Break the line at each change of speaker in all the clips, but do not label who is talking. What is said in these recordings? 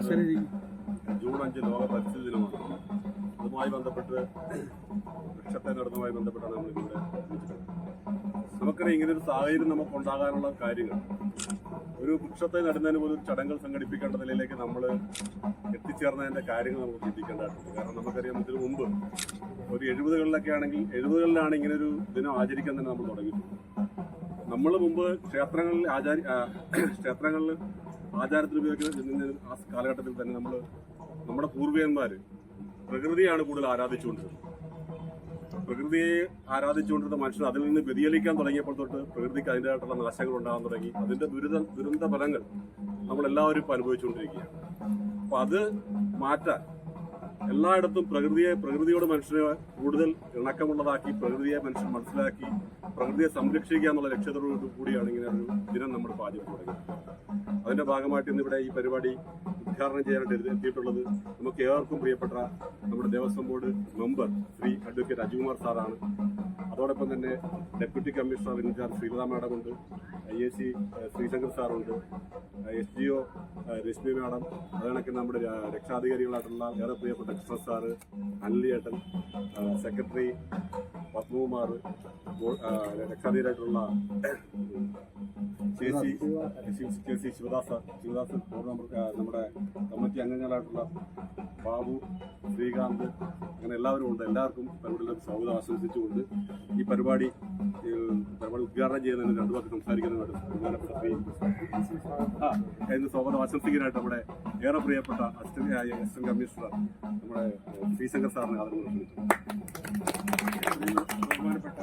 ചെയ്യുന്നത് ജൂൺ അഞ്ച് ലോക പരിസ്ഥിതി ദിനമാണ് അതുമായി ബന്ധപ്പെട്ട് വൃക്ഷത്തെ ബന്ധപ്പെട്ടാണ് നമ്മൾ ഇവിടെ നമുക്കറിയാം ഇങ്ങനെ ഒരു സാഹചര്യം നമുക്ക് ഉണ്ടാകാനുള്ള കാര്യങ്ങൾ. ഒരു വൃക്ഷത്തെ നടുന്നതിന് പോലും ചടങ്ങുകൾ സംഘടിപ്പിക്കേണ്ട നിലയിലേക്ക് നമ്മൾ എത്തിച്ചേർന്നതിന്റെ കാര്യങ്ങൾ നമുക്ക് ചിന്തിക്കേണ്ടതായിട്ടുണ്ട്. കാരണം നമുക്കറിയാം ഇതിനു മുമ്പ് ഒരു എഴുപതുകളിലൊക്കെ ആണെങ്കിൽ എഴുപതുകളിലാണ് ഇങ്ങനെ ഒരു ദിനം ആചരിക്കാൻ തന്നെ നമ്മൾ തുടങ്ങിയിട്ടുണ്ട് നമ്മൾ മുമ്പ് ക്ഷേത്രങ്ങളിൽ ആചാരി ക്ഷേത്രങ്ങളിൽ ആചാരത്തിന് ഉപയോഗിക്കുന്ന ആ കാലഘട്ടത്തിൽ തന്നെ നമ്മൾ നമ്മുടെ പൂർവികന്മാർ പ്രകൃതിയാണ് കൂടുതൽ ആരാധിച്ചുകൊണ്ടിരുന്നത്. പ്രകൃതിയെ ആരാധിച്ചുകൊണ്ടിരുന്ന മനുഷ്യർ അതിൽ നിന്ന് വ്യതിചലിക്കാൻ തുടങ്ങിയപ്പോൾ തൊട്ട് പ്രകൃതിക്ക് അതിന്റെതായിട്ടുള്ള നാശങ്ങൾ ഉണ്ടാകാൻ തുടങ്ങി. അതിന്റെ ദുരിത ദുരന്ത ഫലങ്ങൾ നമ്മളെല്ലാവരും ഇപ്പം അനുഭവിച്ചുകൊണ്ടിരിക്കുകയാണ്. അപ്പം അത് മാറ്റാൻ എല്ലായിടത്തും പ്രകൃതിയെ പ്രകൃതിയോട് മനുഷ്യനെ കൂടുതൽ ഇണക്കമുള്ളതാക്കി പ്രകൃതിയെ മനുഷ്യൻ മനസ്സിലാക്കി പ്രകൃതിയെ സംരക്ഷിക്കുക എന്നുള്ള ലക്ഷ്യത്തോടു കൂടിയാണ് ഇങ്ങനെ ഒരു ദിനം നമ്മൾ പാചകം തുടങ്ങിയത് അതിന്റെ ഭാഗമായിട്ട് ഇന്നിവിടെ ഈ പരിപാടി ഉദ്ഘാടനം ചെയ്യാനായിട്ട് എത്തി- എത്തിയിട്ടുള്ളത് നമുക്ക് ഏവർക്കും പ്രിയപ്പെട്ട നമ്മുടെ Devaswom board member Shri advocate Ajikumar സാറാണ്. അതോടൊപ്പം തന്നെ deputy commissioner in charge Sreelatha madam ഉണ്ട് I A C Sreesankar സാറുണ്ട് S D O Reshmi madam അതുകണക്ക് നമ്മുടെ രക്ഷാധികാരികളായിട്ടുള്ള ഏറെ പ്രിയപ്പെട്ട കൃഷ്ണ സാറ് അനിലിയേട്ടൻ സെക്രട്ടറി പത്മകുമാർ രക്ഷാധികാരിയായിട്ടുള്ള ചേച്ചി സി ശിവദാസ് ശിവദാസ് നമ്മുടെ കമ്മിറ്റി അംഗങ്ങളായിട്ടുള്ള ബാബു ശ്രീകാന്ത് അങ്ങനെ എല്ലാവരും ഉണ്ട് എല്ലാവർക്കും പരിപാടിയിലേക്ക് സ്വാഗതം ആശംസിച്ചുകൊണ്ട് ഈ പരിപാടി പരിപാടി ഉദ്ഘാടനം ചെയ്യുന്നതിന് രണ്ടു പേർക്ക് സംസാരിക്കുന്നതിനോട് ബഹുമാനപ്പെട്ട ആ സ്വാഗതം ആശംസിക്കാനായിട്ട് നമ്മുടെ ഏറെ പ്രിയപ്പെട്ട അസിസ്റ്റന്റ് അസിസ്റ്റന്റ് കമ്മീഷണർ നമ്മുടെ ശ്രീശങ്കർ സാറിനെ ക്ഷണിച്ചു
ബഹുമാനപ്പെട്ട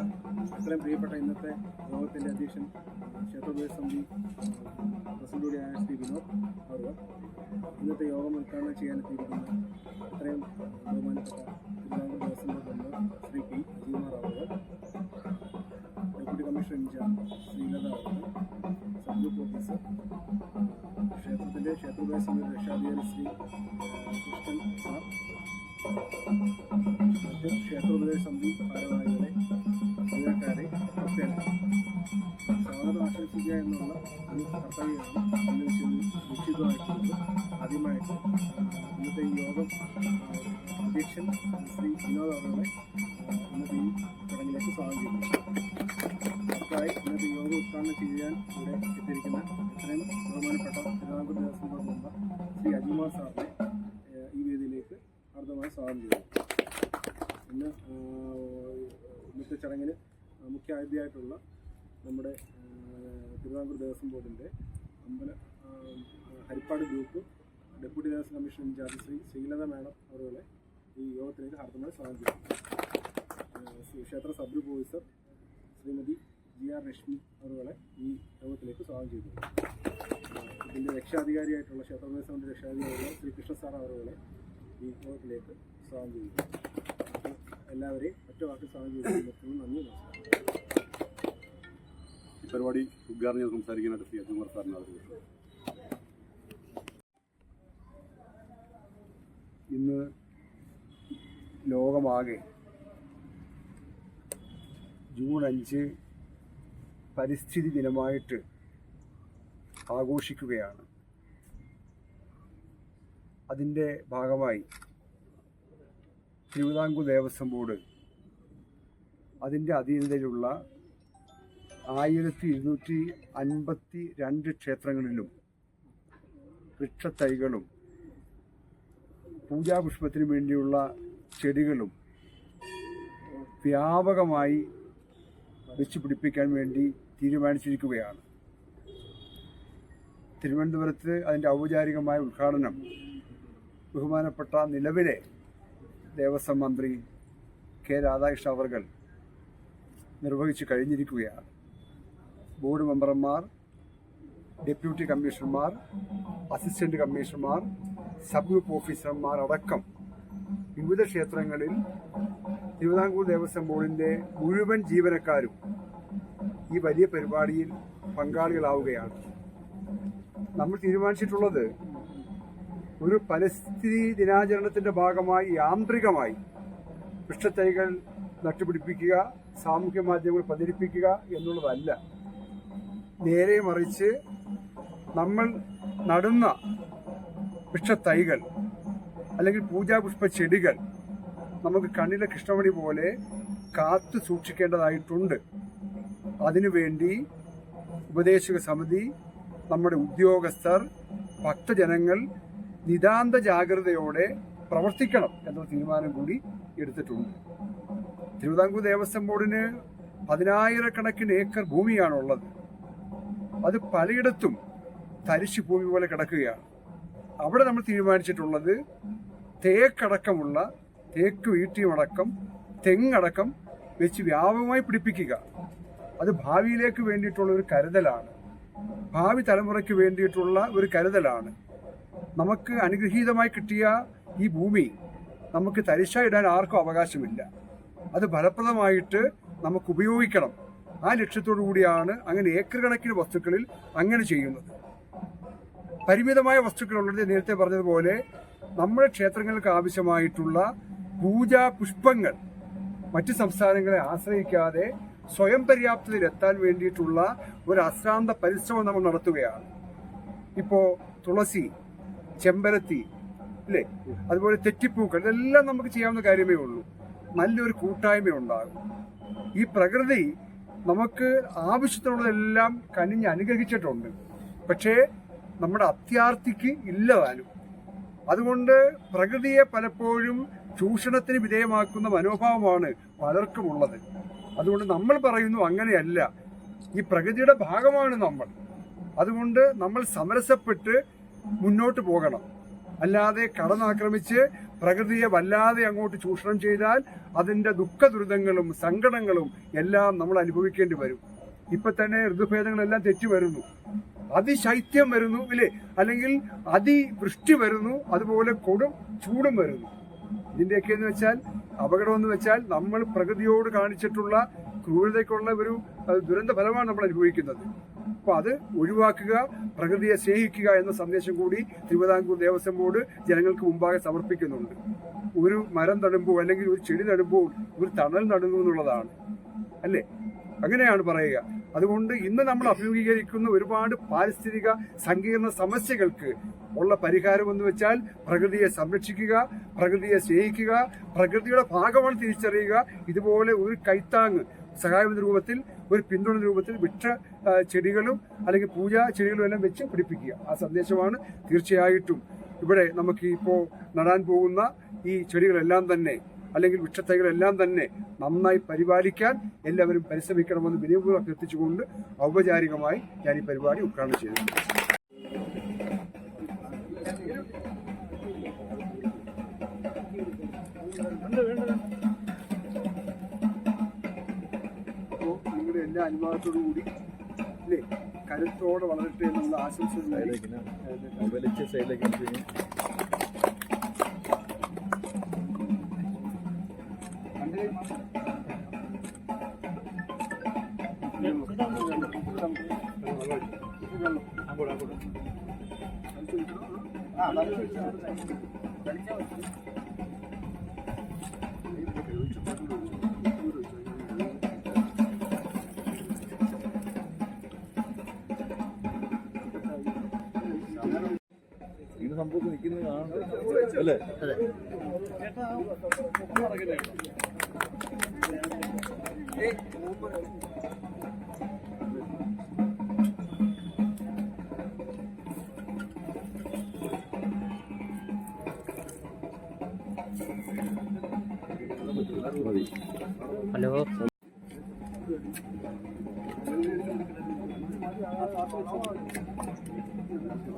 അത്രയും പ്രിയപ്പെട്ട ഇന്നത്തെ യോഗത്തിന്റെ അധ്യക്ഷൻ ക്ഷേത്രപ്രദേശ സമിതി പ്രസിഡന്റ് കൂടിയായ ശ്രീ വിനോദ് അവർ ഇന്നത്തെ യോഗം ഉദ്ഘാടനം ചെയ്യാനെത്തിയിരിക്കുന്ന അത്രയും ബഹുമാനപ്പെട്ട ഗ്രൂപ്പ് ഓഫീസർ ക്ഷേത്രത്തിന്റെ ക്ഷേത്രോപദേശ സമിതി രക്ഷാധികാരി ശ്രീ കൃഷ്ണൻ സാർ മറ്റ് ക്ഷേത്രോപദേശ സമിതി ഭാരവാഹികളെ ജീവനക്കാരെ ഒക്കെ സ്വാഗതം ആശംസിക്കുക എന്നുള്ള ഒരു കർത്തവ്യമാണ് ഇന്ന് നിശ്ചി- നിശ്ചിതമായിട്ടുള്ളത് ആദ്യമായിട്ട് ഇന്നത്തെ ഈ യോഗം അധ്യക്ഷൻ ശ്രീ വിനോദ് അവരുടെ ഇന്നത്തെ ഈ ചടങ്ങിലേക്ക് സ്വാഗതം ചെയ്യുന്നു സാറിനെ ഈ വേദിയിലേക്ക് ഹാർദമായി സ്വാഗതം ചെയ്യുന്നു. ഇന്ന് ഇന്നത്തെ ചടങ്ങിന് മുഖ്യ അതിഥിയായിട്ടുള്ള നമ്മുടെ തിരുവിതാംകൂർ ദേവസ്വം ബോർഡിന്റെ അമ്പല Haripad group deputy Devaswom commission in charge Shri Sreelatha madam അവരുടെ ഈ യോഗത്തിലേക്ക് ഹാർദമായി സ്വാഗതം ചെയ്തു ക്ഷേത്ര sub officer Shrimati G R Reshmi അവരുടെ ഈ യോഗത്തിലേക്ക് സ്വാഗതം ചെയ്തു ഇതിന്റെ രക്ഷാധികാരിയായിട്ടുള്ള ക്ഷേത്രദേശത്തിന്റെ രക്ഷാധികാരിയായ ശ്രീ കൃഷ്ണ സാർ അവരുടെ ഈ യോഗത്തിലേക്ക് സ്വാഗതം ചെയ്യുന്നു. എല്ലാവരെയും ഒറ്റ വാക്കിൽ സ്വാഗതം ചെയ്യുന്നു. നന്ദി നമസ്കാരം.
പരിപാടി ഉദ്ഘാടനം ചെയ്ത് സംസാരിക്കാനായിട്ട് ശ്രീ കുമാർ സാറിന് ക്ഷണിച്ചു
ഇന്ന് ലോകമാകെ ജൂൺ അഞ്ച് പരിസ്ഥിതി ദിനമായിട്ട് ആഘോഷിക്കുകയാണ്. അതിന്റെ ഭാഗമായി തിരുവിതാംകൂർ ദേവസ്വം ബോർഡ് അതിന്റെ അധീനതയിലുള്ള ആയിരത്തി ഇരുന്നൂറ്റി അൻപത്തി രണ്ട് ക്ഷേത്രങ്ങളിലും വൃക്ഷത്തൈകളും പൂജാപുഷ്പത്തിന് വേണ്ടിയുള്ള ചെടികളും വ്യാപകമായി വെച്ച് പിടിപ്പിക്കാൻ വേണ്ടി തീരുമാനിച്ചിരിക്കുകയാണ്. തിരുവനന്തപുരത്ത് അതിന്റെ ഔപചാരികമായ ഉദ്ഘാടനം ബഹുമാനപ്പെട്ട നിലവിലെ ദേവസ്വം മന്ത്രി കെ രാധാകൃഷ്ണ അവർകൾ നിർവഹിച്ചു കഴിഞ്ഞിരിക്കുകയാണ്. ബോർഡ് മെമ്പർമാർ ഡെപ്യൂട്ടി കമ്മീഷണർമാർ അസിസ്റ്റന്റ് കമ്മീഷണർമാർ സബ് ഗ്രൂപ്പ് ഓഫീസർമാർ അടക്കം വിവിധ ക്ഷേത്രങ്ങളിൽ തിരുവിതാംകൂർ ദേവസ്വം ബോർഡിന്റെ മുഴുവൻ ജീവനക്കാരും ഈ വലിയ പരിപാടിയിൽ പങ്കാളികളാവുകയാണ്. നമ്മൾ തീരുമാനിച്ചിട്ടുള്ളത് ഒരു പരിസ്ഥിതി ദിനാചരണത്തിന്റെ ഭാഗമായി യാന്ത്രികമായി വൃക്ഷത്തൈകൾ നട്ടുപിടിപ്പിക്കുക സാമൂഹ്യ മാധ്യമങ്ങൾ പ്രചരിപ്പിക്കുക എന്നുള്ളതല്ല. നേരെ മറിച്ച് നമ്മൾ നടുന്ന വൃക്ഷത്തൈകൾ അല്ലെങ്കിൽ പൂജാപുഷ്പ ചെടികൾ നമുക്ക് കണ്ണിലെ കൃഷ്ണമണി പോലെ കാത്തു സൂക്ഷിക്കേണ്ടതായിട്ടുണ്ട്. അതിനുവേണ്ടി ഉപദേശക സമിതി നമ്മുടെ ഉദ്യോഗസ്ഥർ ഭക്തജനങ്ങൾ നിതാന്ത ജാഗ്രതയോടെ പ്രവർത്തിക്കണം എന്ന തീരുമാനം കൂടി എടുത്തിട്ടുണ്ട്. തിരുവിതാംകൂർ ദേവസ്വം ബോർഡിന് പതിനായിരക്കണക്കിന് ഏക്കർ ഭൂമിയാണുള്ളത്. അത് പലയിടത്തും തരിശു ഭൂമി പോലെ കിടക്കുകയാണ്. അവിടെ നമ്മൾ തീരുമാനിച്ചിട്ടുള്ളത് തേക്കടക്കമുള്ള തേക്ക് വീട്ടിയുമടക്കം തെങ്ങടക്കം വെച്ച് വ്യാപകമായി പിടിപ്പിക്കുക. അത് ഭാവിയിലേക്ക് വേണ്ടിയിട്ടുള്ള ഒരു കരുതലാണ്. ഭാവി തലമുറയ്ക്ക് വേണ്ടിയിട്ടുള്ള ഒരു കരുതലാണ്. നമുക്ക് അനുഗ്രഹീതമായി കിട്ടിയ ഈ ഭൂമി നമുക്ക് തരിശായിടാൻ ആർക്കും അവകാശമില്ല. അത് ഫലപ്രദമായിട്ട് നമുക്ക് ഉപയോഗിക്കണം. ആ ലക്ഷ്യത്തോടു കൂടിയാണ് അങ്ങനെ ഏക്കർ കണക്കിന് വസ്തുക്കളിൽ അങ്ങനെ ചെയ്യുന്നത്. പരിമിതമായ വസ്തുക്കളുള്ളത് നേരത്തെ പറഞ്ഞതുപോലെ നമ്മുടെ ക്ഷേത്രങ്ങൾക്ക് ആവശ്യമായിട്ടുള്ള പൂജാ പുഷ്പങ്ങൾ മറ്റ് സംസ്ഥാനങ്ങളെ ആശ്രയിക്കാതെ സ്വയം പര്യാപ്തതയിലെത്താൻ വേണ്ടിയിട്ടുള്ള ഒരു അശ്രാന്ത പരിശ്രമം നമ്മൾ നടത്തുകയാണ്. ഇപ്പോൾ തുളസി ചെമ്പരത്തി അല്ലേ? അതുപോലെ തെറ്റിപ്പൂക്കൾ ഇതെല്ലാം നമുക്ക് ചെയ്യാവുന്ന കാര്യമേ ഉള്ളൂ. നല്ലൊരു കൂട്ടായ്മ ഉണ്ടാകും. ഈ പ്രകൃതി നമുക്ക് ആവശ്യത്തിനുള്ളതെല്ലാം കനിഞ്ഞ് അനുഗ്രഹിച്ചിട്ടുണ്ട്. പക്ഷേ നമ്മുടെ അത്യാർത്ഥിക്ക് ഇല്ലതാനും അതുകൊണ്ട് പ്രകൃതിയെ പലപ്പോഴും ചൂഷണത്തിന് വിധേയമാക്കുന്ന മനോഭാവമാണ് പലർക്കും ഉള്ളത് അതുകൊണ്ട് നമ്മൾ പറയുന്നു അങ്ങനെയല്ല. ഈ പ്രകൃതിയുടെ ഭാഗമാണ് നമ്മൾ. അതുകൊണ്ട് നമ്മൾ സമരസപ്പെട്ട് മുന്നോട്ട് പോകണം. അല്ലാതെ കടന്നാക്രമിച്ച് പ്രകൃതിയെ വല്ലാതെ അങ്ങോട്ട് ചൂഷണം ചെയ്താൽ അതിന്റെ ദുഃഖ ദുരിതങ്ങളും സങ്കടങ്ങളും എല്ലാം നമ്മൾ അനുഭവിക്കേണ്ടി വരും. ഇപ്പൊ തന്നെ ഋതുഭേദങ്ങളെല്ലാം തെറ്റി വരുന്നു. അതിശൈത്യം വരുന്നു ഇല്ലേ? അല്ലെങ്കിൽ അതിവൃഷ്ടി വരുന്നു അതുപോലെ കൊടും ചൂടും വരുന്നു. ഇതിന്റെയൊക്കെ എന്ന് വെച്ചാൽ അപകടം എന്ന് വെച്ചാൽ നമ്മൾ പ്രകൃതിയോട് കാണിച്ചിട്ടുള്ള ക്രൂരതയ്ക്കുള്ള ഒരു ദുരന്ത ഫലമാണ് നമ്മൾ അനുഭവിക്കുന്നത്. അപ്പൊ അത് ഒഴിവാക്കുക പ്രകൃതിയെ സ്നേഹിക്കുക എന്ന സന്ദേശം കൂടി തിരുവിതാംകൂർ ദേവസ്വം ബോർഡ് ജനങ്ങൾക്ക് മുമ്പാകെ സമർപ്പിക്കുന്നുണ്ട്. ഒരു മരം നടുമ്പോൾ അല്ലെങ്കിൽ ഒരു ചെടി നടുമ്പോൾ ഒരു തണൽ നടുന്നു എന്നുള്ളതാണ്. അല്ലേ? അങ്ങനെയാണ് പറയുക. അതുകൊണ്ട് ഇന്ന് നമ്മൾ അഭിമുഖീകരിക്കുന്ന ഒരുപാട് പാരിസ്ഥിതിക സങ്കീർണ സമസ്യകൾക്ക് ഉള്ള പരിഹാരം എന്ന് വെച്ചാൽ പ്രകൃതിയെ സംരക്ഷിക്കുക പ്രകൃതിയെ സ്നേഹിക്കുക പ്രകൃതിയുടെ ഭാഗമാണ് തിരിച്ചറിയുക. ഇതുപോലെ ഒരു കൈത്താങ് സഹായം രൂപത്തിൽ ഒരു പിന്തുണ രൂപത്തിൽ വിക്ഷ ചെടികളും അല്ലെങ്കിൽ പൂജാ ചെടികളും എല്ലാം വെച്ച് പിടിപ്പിക്കുക. ആ സന്ദേശമാണ് തീർച്ചയായിട്ടും ഇവിടെ നമുക്ക് ഇപ്പോൾ നടാൻ പോകുന്ന ഈ ചെടികളെല്ലാം തന്നെ അല്ലെങ്കിൽ വൃക്ഷത്തൈകളെല്ലാം തന്നെ നന്നായി പരിപാലിക്കാൻ എല്ലാവരും പരിശ്രമിക്കണമെന്ന് വിനയപൂർവം അഭ്യർത്ഥിച്ചുകൊണ്ട് ഔപചാരികമായി ഞാൻ ഈ പരിപാടി ഉദ്ഘാടനം ചെയ്തു അപ്പോൾ നിങ്ങളുടെ എല്ലാ അനുഭവത്തോടു കൂടി അല്ലേ കരുത്തോടെ വളരട്ടെ എന്നുള്ള ആശംസ
വലിച്ച സൈഡിലേക്ക് ഇങ്ങനെ അല്ലേ മതി
ഹലോ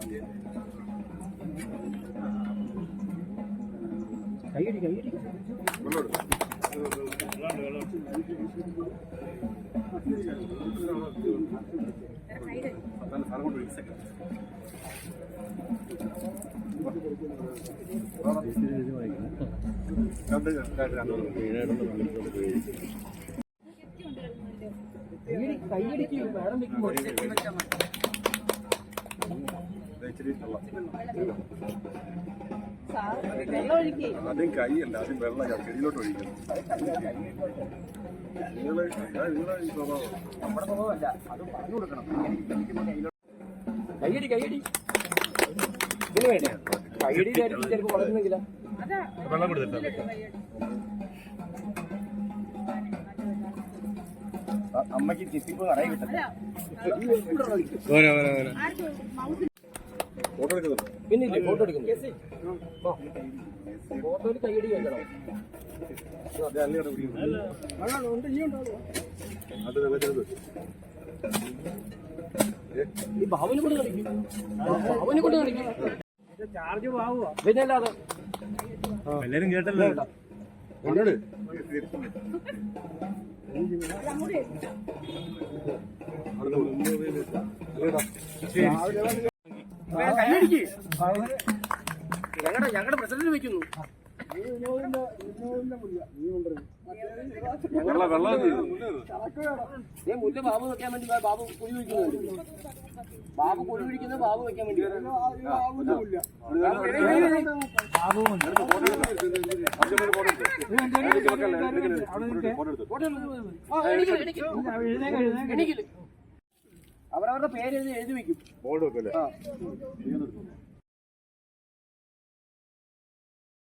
കൈയടി കൈയടി കൈയടി കൈയടിക്ക് വേണം വെക്കുമ്പോൾ
ആദ്യം കൈയല്ല ആദ്യം വെള്ളം ചെടിയിലോട്ട് ഒഴിക്കണം നിങ്ങൾ നിങ്ങളെ സ്വഭാവം.
നമ്മുടെ സ്വഭാവമല്ല അത് പറഞ്ഞു കൊടുക്കണം.
കൈയടി കൈയടി. ഇതിന് വേണ്ടിയാണ് കൈയടിയിലായിരിക്കും ചിലപ്പോൾ വളരുന്നെങ്കിലാ
വെള്ളം
അമ്മയ്ക്ക് ചെത്തിപ്പോ കടയിൽ കിട്ടും
ഫോട്ടോ എടുക്കുന്നുണ്ട്?
പിന്നെ ഇല്ലേ ഫോട്ടോ എടുക്കുന്നു. ഫോട്ടോയിൽ കൈയടി വെക്കണം ഈ ബാബുനെ കൊണ്ട് കളിക്കും. കൊണ്ട് കളിക്കും. പിന്നെ അല്ലാതെ.
എല്ലാരും കേട്ടല്ലോ.
കൈയടിക്ക് ഞങ്ങളുടെ ഞങ്ങളുടെ പ്രസിഡന്റ് വെക്കുന്നു
വെള്ളം വെള്ളം
ഞാൻ മുല്ല ബാബു വെക്കാൻ വേണ്ടി ബാബു കുഴി ഒഴിക്കുന്നുണ്ട് ബാബു കുഴി ഒഴിക്കുന്നത് ബാബു വെക്കാൻ വേണ്ടി. അവരവരുടെ പേര് എഴുതി എഴുതി വെക്കും
ബോർഡ് വെക്കല്ലേ